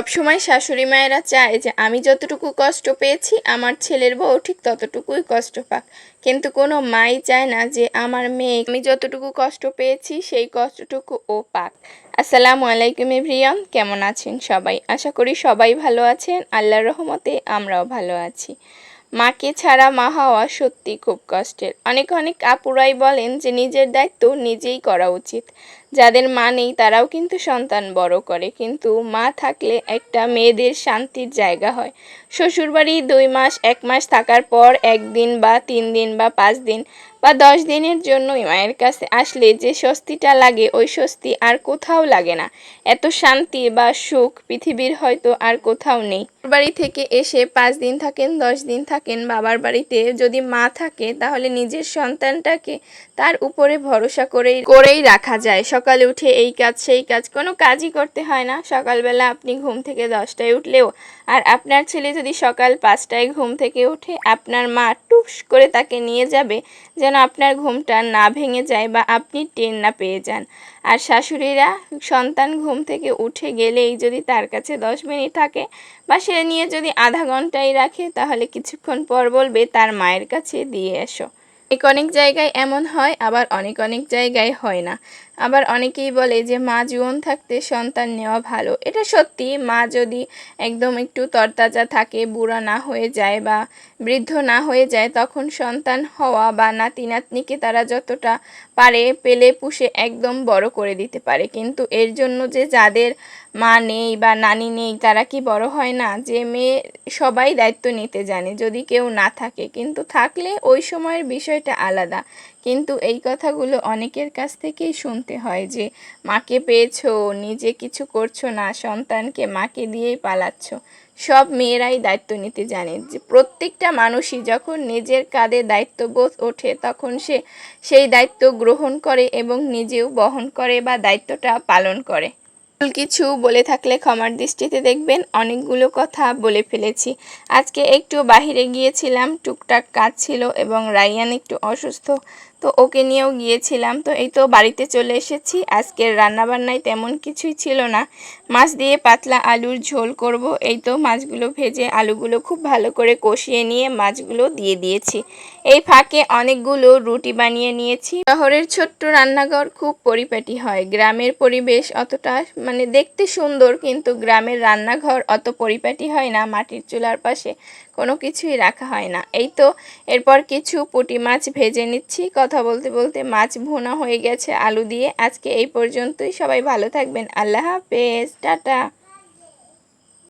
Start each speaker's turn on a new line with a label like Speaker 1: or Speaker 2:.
Speaker 1: সবসময় শাশুড়ি মায়েরা চায় যে আমি যতটুকু কষ্ট পেয়েছি, আমার ছেলের বউ ঠিক ততটুকুই কষ্ট পাক। কিন্তু কোনো মাই চায় না যে আমার মেয়ে আমি যতটুকু কষ্ট পেয়েছি, সেই কষ্টটুকু ও পাক। আসসালামু আলাইকুম এভরিয়ান, কেমন আছেন সবাই? আশা করি সবাই ভালো আছেন, আল্লাহর রহমতে আমরাও ভালো আছি। মাকে ছাড়া মা হওয়া সত্যি খুব কষ্টের। অনেক অনেক আপুরাই বলেন যে নিজের দায়িত্ব নিজেই করা উচিত। যাদের মা নেই, তারাও কিন্তু সন্তান বড় করে। কিন্তু মা থাকলে একটা মেয়েদের শান্তির জায়গা হয়। শ্বশুরবাড়ি দুই মাস, এক মাস থাকার পর একদিন বা তিন দিন বা পাঁচ দিন বা দশ দিনের জন্যই মায়ের কাছে আসলে যে স্বস্তিটা লাগে, ওই স্বস্তি আর কোথাও লাগে না। এত শান্তি বা সুখ পৃথিবীর হয়তো আর কোথাও নেই। বাড়ি থেকে এসে পাঁচ দিন থাকেন, দশ দিন থাকেন, বাবার বাড়িতে যদি মা থাকে, তাহলে নিজের সন্তানটাকে তার উপরে ভরসা করেই করেই রাখা যায়। সকালে উঠে এই কাজ, সেই কাজ কোনো কাজই করতে হয় না। সকালবেলা আপনি ঘুম থেকে দশটায় উঠলেও আর আপনার ছেলে যদি সকাল পাঁচটায় ঘুম থেকে উঠে আপনার মা টুস করে তাকে নিয়ে যাবে যেন আপনার ঘুমটা না ভেঙে যায় বা আপনি টেন না পেয়ে যান। আর শাশুড়িরা সন্তান ঘুম থেকে উঠে গেলেই যদি তার কাছে দশ মিনিট থাকে বা সে নিয়ে যদি আধা ঘন্টাই রাখে, তাহলে কিছুক্ষণ পর বলবে, তার মায়ের কাছে দিয়ে এসো। অনেক অনেক জায়গায় এমন হয়, আবার অনেক অনেক জায়গায় হয় না। আবার অনেকেই বলে যে, মা জীবন থাকতে সন্তান নেওয়া ভালো। এটা সত্যি, মা যদি একদম একটু তরতাজা থাকে, বুড়া না হয়ে যায় বা বৃদ্ধ না হয়ে যায়, তখন সন্তান হওয়া বা নাতি নাতনিকে তারা যতটা পারে পেলে পুষে একদম বড় করে দিতে পারে। কিন্তু এর জন্য যে যাদের মা নেই বা নানি নেই, তারা কি বড় হয় না? যে মেয়ে সবাই দায়িত্ব নিতে জানে, যদি কেউ না থাকে। কিন্তু থাকলে ওই সময়ের বিষয়টা আলাদা। কিন্তু এই কথাগুলো অনেকের কাছ থেকেই শুনতে হয় যে, মাকে পেয়েছ, নিজে কিছু করছ না, সন্তানকে মাকে দিয়েই পালাচ্ছ। সব মেয়েরাই দায়িত্ব নিতে জানে যে, প্রত্যেকটা মানুষই যখন নিজের কাঁধে দায়িত্ববোধ ওঠে তখন সে সেই দায়িত্ব গ্রহণ করে এবং নিজেও বহন করে বা দায়িত্বটা পালন করে। কিছু বলে থাকলে ক্ষমার দৃষ্টিতে দেখবেন, অনেকগুলো কথা বলে ফেলেছি। আজকে একটু বাহিরে গিয়েছিলাম, টুকটাক কাজ ছিল এবং রায়ান একটু অসুস্থ, তো ওকে নিয়েও গিয়েছিলাম। তো এই তো বাড়িতে চলে এসেছি, আজকের রান্নাবান্নায় তেমন কিছুই ছিল না। মাছ দিয়ে পাতলা আলুর ঝোল করব, এই তো মাছগুলো ভেজে আলুগুলো খুব ভালো করে কষিয়ে নিয়ে মাছগুলো দিয়ে দিয়েছি। এই ফাঁকে অনেকগুলো রুটি বানিয়ে নিয়েছি। শহরের ছোট্ট রান্নাঘর খুব পরিপাটি হয়, গ্রামের পরিবেশ অতটা মানে দেখতে সুন্দর, কিন্তু গ্রামের রান্নাঘর অত পরিপাটি হয় না, মাটির চুলার পাশে কোনো কিছুই রাখা হয় না। এই তো এরপর কিছু পুটি মাছ ভেজে নিচ্ছি। কথা বলতে বলতে মাছ ভুনা হয়ে গেছে আলু দিয়ে। আজকে এই পর্যন্তই। সবাই ভালো থাকবেন। আল্লাহ হাফেজ। টাটা।